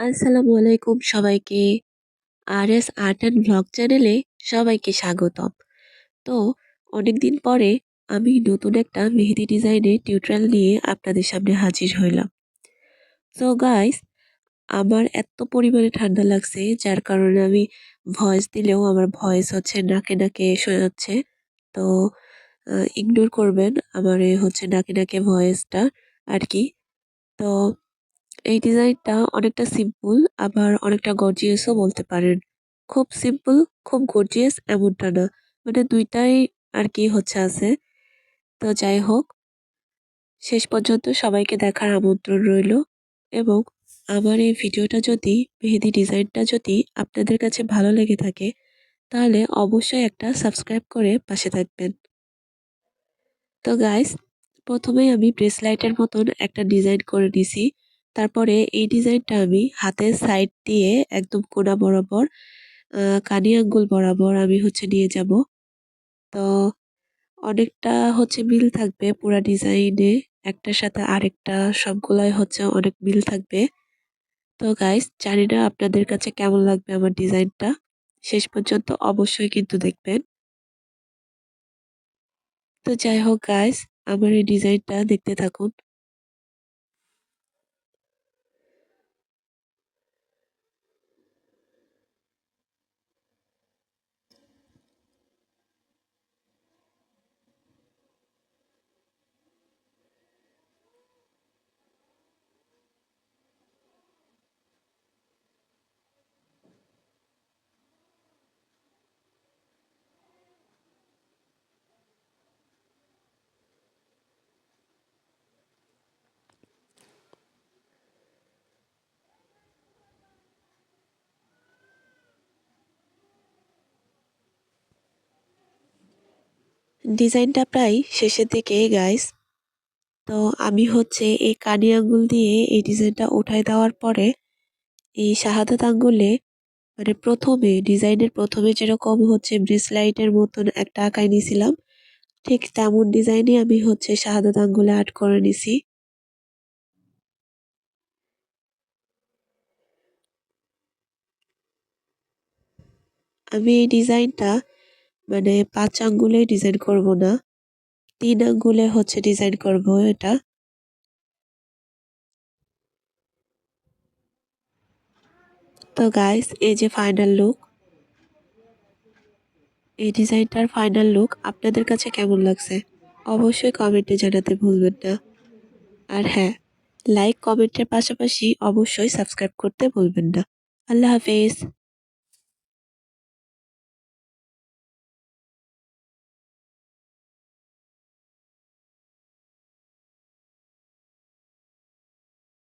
আসসালামু আলাইকুম সবাইকে। R S art and vlog চ্যানেলে সবাইকে স্বাগতম। তো, অনেকদিন পরে আমি নতুন একটা মেহেদি ডিজাইনের টিউটোরিয়াল নিয়ে আপনাদের সামনে হাজির হইলাম। সো গাইস আমার এত পরিমাণে ঠান্ডা লাগছে, যার কারণে আমি ভয়েস দিলেও আমার ভয়েস হচ্ছে নাকে নাকে শোনাচ্ছে। তো ইগনোর করবেন, আমার হচ্ছে নাকে নাকে ভয়েসটা আর কি। তো এই ডিজাইনটা অনেকটা সিম্পল আবার অনেকটা গর্জিয়াসও বলতে পারেন। খুব সিম্পল, খুব গর্জিয়াস এমনটা না। মানে দুইটাই আর কি হচ্ছে আছে। তো যাই হোক, শেষ পর্যন্ত সবাইকে দেখার আমন্ত্রণ রইল এবং আমার এই ভিডিওটা যদি মেহেদি ডিজাইনটা যদি আপনাদের কাছে ভালো লেগে থাকে তাহলে অবশ্যই একটা সাবস্ক্রাইব করে পাশে থাকবেন। তো গাইস প্রথমেই আমি ব্রেসলাইটের মতন একটা ডিজাইন করে নিছি। তারপরে এই ডিজাইনটা আমি হাতের সাইড দিয়ে একদম কোনা বরাবর কানি আঙ্গুল বরাবর আমি হচ্ছে নিয়ে যাব। তো অনেকটা হচ্ছে মিল থাকবে পুরা ডিজাইনে। একটার সাথে আরেকটা সবগুলাই হচ্ছে অনেক মিল থাকবে। তো গাইস জানি না আপনাদের কাছে কেমন লাগবে আমার ডিজাইনটা। শেষ পর্যন্ত অবশ্যই কিন্তু দেখবেন। তো যাই হোক গাইস আমার এই ডিজাইনটা দেখতে থাকুন। ডিজাইনটা প্রায় শেষের দিকে গাইস। তো আমি হচ্ছে এই কানি আঙ্গুল দিয়ে এই ডিজাইনটা উঠায় দেওয়ার পরে এই শাহাদাত আঙ্গুলে মানে প্রথমে, ডিজাইনের প্রথমে যেরকম হচ্ছে ব্রেসলাইটের মতন একটা আঁকায় নিয়েছিলাম ঠিক তেমন ডিজাইনই আমি হচ্ছে শাহাদাত আঙ্গুলে আর্ট করে নিছি। আমি এই ডিজাইনটা মানে পাঁচ আঙ্গুলে ডিজাইন করব না। তিন আঙ্গুলে হচ্ছে ডিজাইন করব এটা। তো গাইস এই যে ফাইনাল লুক। এই ডিজাইনটার ফাইনাল লুক আপনাদের কাছে কেমন লাগছে? অবশ্যই কমেন্টে জানাতে ভুলবেন না। আর হ্যাঁ, লাইক কমেন্টের পাশাপাশি অবশ্যই সাবস্ক্রাইব করতে ভুলবেন না। আল্লাহ হাফেজ।